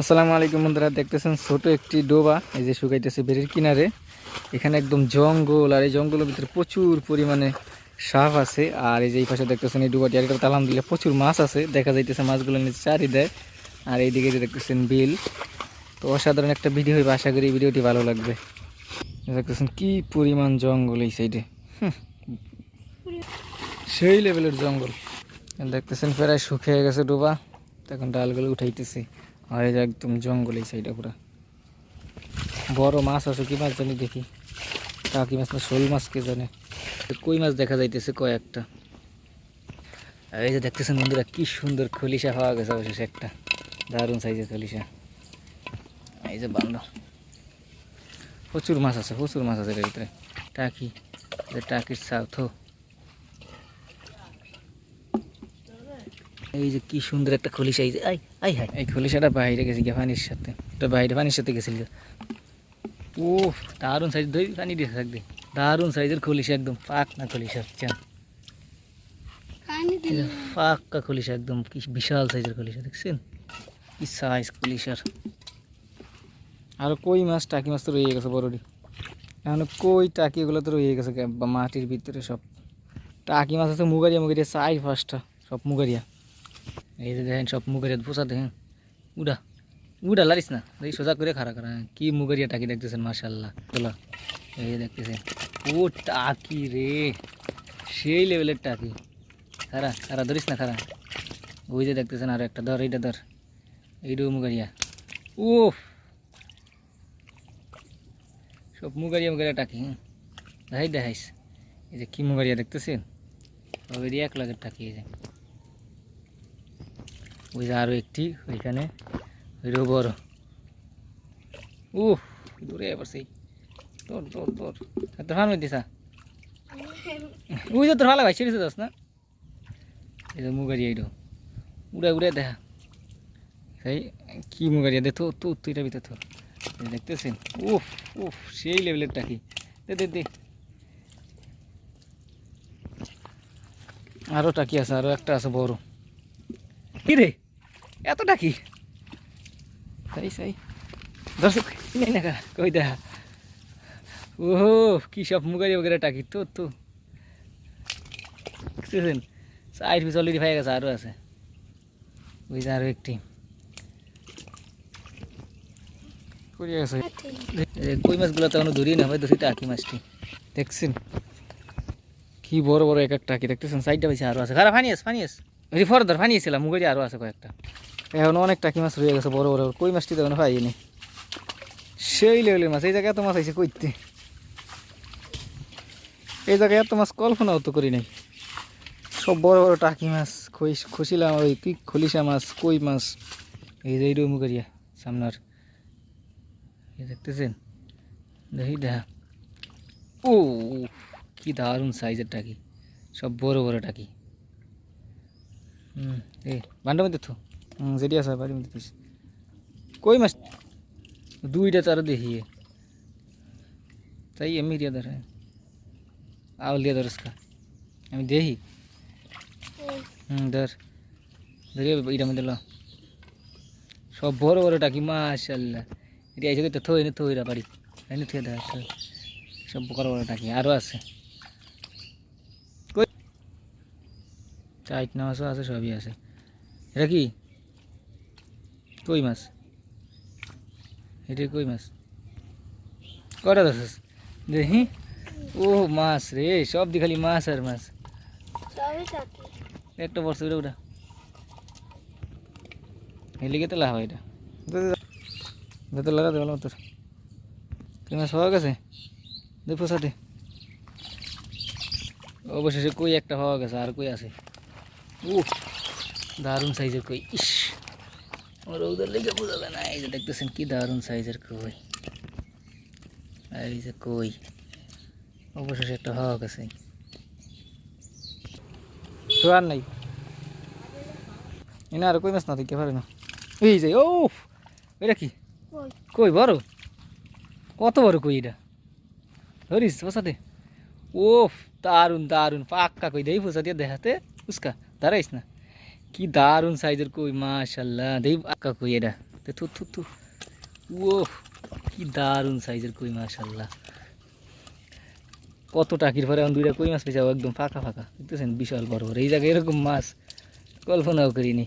আসসালামু আলাইকুম বন্ধুরা, দেখতেছেন ছোট একটি ডোবা, এই যে শুকাইতেছে বেরির কিনারে। এখানে একদম জঙ্গল, আর এই জঙ্গলের ভিতরে প্রচুর পরিমাণে সাপ আছে, আর এই যে এই পাশে দেখতেছেন এই ডোবাটি, আর এটা তালাম দিলে প্রচুর মাছ আছে। দেখা যাইতেছে মাছগুলো নিচে চারি দেয় আর এইদিকে যে দেখতেছেন বিল। তো অসাধারণ একটা ভিডিও হইবে, আশা করি ভিডিওটি ভালো লাগবে। দেখতেছেন কি পরিমাণ জঙ্গল এই সাইডে সেই লেভেলের জঙ্গল। দেখতেছেন প্রায় শুকিয়ে গেছে ডোবা এখন ডালগুলো উঠাইতেছে। আর এই একদম জঙ্গল এই সাইডে পুরা। বড় মাছ আছে, কি মাছ জানি দেখি। কাকি মাছ না, শোল মাছ কে জানে। কই মাছ দেখা যাইতেছে কয়েকটা এই যে দেখতেছেন বন্ধুরা, কি সুন্দর খলিশা পাওয়া গেছে অবশেষে একটা। দারুণ সাইজের খলিশা। এই যে বান্ধব প্রচুর মাছ আছে, প্রচুর মাছ আছে এর ভিতরে। টাকি টাকির সাউথ এই যে কি সুন্দর একটা খলিশা এই যে আই আই হাই এই খলিশাটা বাইরে গেছে গিয়ে পানির সাথে। এটা বাইরে পানির সাথে গেছিল ও দারুণ সাইজ দই পানি দিয়ে থাকবে। দারুণ সাইজের খলিশা একদম পাক না খলিশা চান পাক্কা খলিশা একদম কি বিশাল সাইজের খলিশা দেখছেন? কি সাইজ খলিশার। আর কই মাছ টাকি মাছ তো রয়ে গেছে বড়ডি। এখন কই টাকি এগুলো তো রয়ে গেছে মাটির ভিতরে সব। টাকি মাছ আছে মুগারিয়া মুগারিয়া চাই ফার্স্টটা সব মুগারিয়া। এই যে দেখেন, সব মুগারিয়া পোষা দেখেন। উড়া উড়া লারিস না। এই সোজা করে খাড়া খাড়া কি মুগারিয়া টাকি দেখতেছেন মাশাল্লাহ তোলা। এই যে দেখতেছেন। ও টাকি রে। সেই লেভেলের টাকি। খারা খারা ধরিস না খারা ওই যে দেখতেছেন আর একটা, ধর, এইটা ধর। এইটাও মুগারিয়া ও সব মুগারিয়া মুগারিয়া টাকি হ্যাঁ। দেখাই, দেখাইস। এই যে কি মুগারিয়া দেখতেছেন? সবেরই এক লাখের টাকি এই যে। ওই যে আরও একটি, ওইখানে ওইটাও বড়। ও দূরে এবার তোর তোর তোর। তোর মধ্যে দিসা? ওই যে তোর ভালো ভাই ছেড়েছে যাস না? এই যে মুগারিয়া এইটাও উড়ে উড়ে দেখা। সেই, কি মুগারিয়া দে তো তো তুই এটা ভিতরে তোর দেখতেছেন? উফ উফ, সেই লেভেলের টাকি দে দে দে। আরও টাকি আছে? আরও একটা আছে বড়। কি রে? এত টাকি তাই সাই। দর্শক নেই না কই দেখা? ও কি সব মুগারি বগেরে টাকি, তো তো। দেখতেছেন সাইড পিস অলরেডি হয়ে গেছে আরও আছে। ওই যে আরও একটি। কই মাছগুলো তো এখনও ধরিয়ে না হয় ধরি টাকি মাছটি। দেখছেন? কি বড় বড় এক এক টাকি দেখতেছেন? সাইডটা বেশি আরও আছে। খারাপ ফানিয়াস ফানিয়াস। ওই ফরদার, ফানিয়েছিলাম, মুগেরি আরও আছে কয়েকটা। এখন অনেক টাকি মাছ রয়ে গেছে, বড় বড়। কই মাছটি তো এখনও পাইনি? সেই লেভেলের মাছ, এই জায়গায় এত মাছ আইছে কইতে? এই জায়গায় এত মাছ কল্পনাও তো করি নাই। সব বড় বড় টাকি মাছ খুশিলাম ওই কি খলিশা মাছ, কই মাছ? এই যে এইটাও মুগেরিয়া সামনার। দেখতেছেন? দেখি, দেখা। ও, কি দারুণ সাইজের টাকি। সব বড় বড় টাকি। হুম, এই বান্ডা তো যেটি আছে মধ্যে দিস কই মাছ? দুইটা তার দেখি। তাই এমনি দিয়া ধরে। আউল দিয়া ধরস আমি দেখি। হুম ধর। ধরে এইটা মধ্যে ল। সব বড় বড় টাকি মাশাল্লাহ এটা এসে তো থই না থইরা বাড়ি। এনে থুয়ে দেয় সব বড় বড় টাকি আরও আছে। চাইট না আছে, সবই আছে। এটা কি? কই মাছ? এটা কই মাছ? কটা দশ দেখি। ও মাছ রে সব দি খালি মাছ আর মাছ। একটা বর্ষ ওটা। ওটা হেলিকে তো লাভ এটা। যেতে লাগাতে গেলাম তোর তুই মাছ পাওয়া গেছে? দেখো সাথে অবশেষে কই একটা পাওয়া গেছে আর কই আছে? ও দারুণ সাইজের কই। ইস। আমার ওদের লেগে বোঝা যায় না এই যে দেখতেছেন কি দারুণ সাইজের কই। এই যে কই। অবশেষে একটা পাওয়া গেছে তো আর নাই। এনে আর কই মাছ না দেখতে পারে না। এই যে ও এটা কি? কই? বড়? কত বড় কই এটা? ধরিস বসাতে ও দারুণ দারুণ পাক্কা কই। দেই ফুসা দিয়ে দেখাতে উস্কা দাঁড়াইস না। কি দারুণ সাইজের কই মাশাল্লাহ দেই আকা কই এটা? থু থু থু। ও কি দারুণ সাইজের কই মাশাল্লাহ কত টাকির পরে এখন দুইটা কই মাছ পেয়েছে একদম ফাঁকা ফাঁকা। দেখতেছেন, বিশাল বড় বড়। এই জায়গায় এরকম মাছ কল্পনাও করিনি।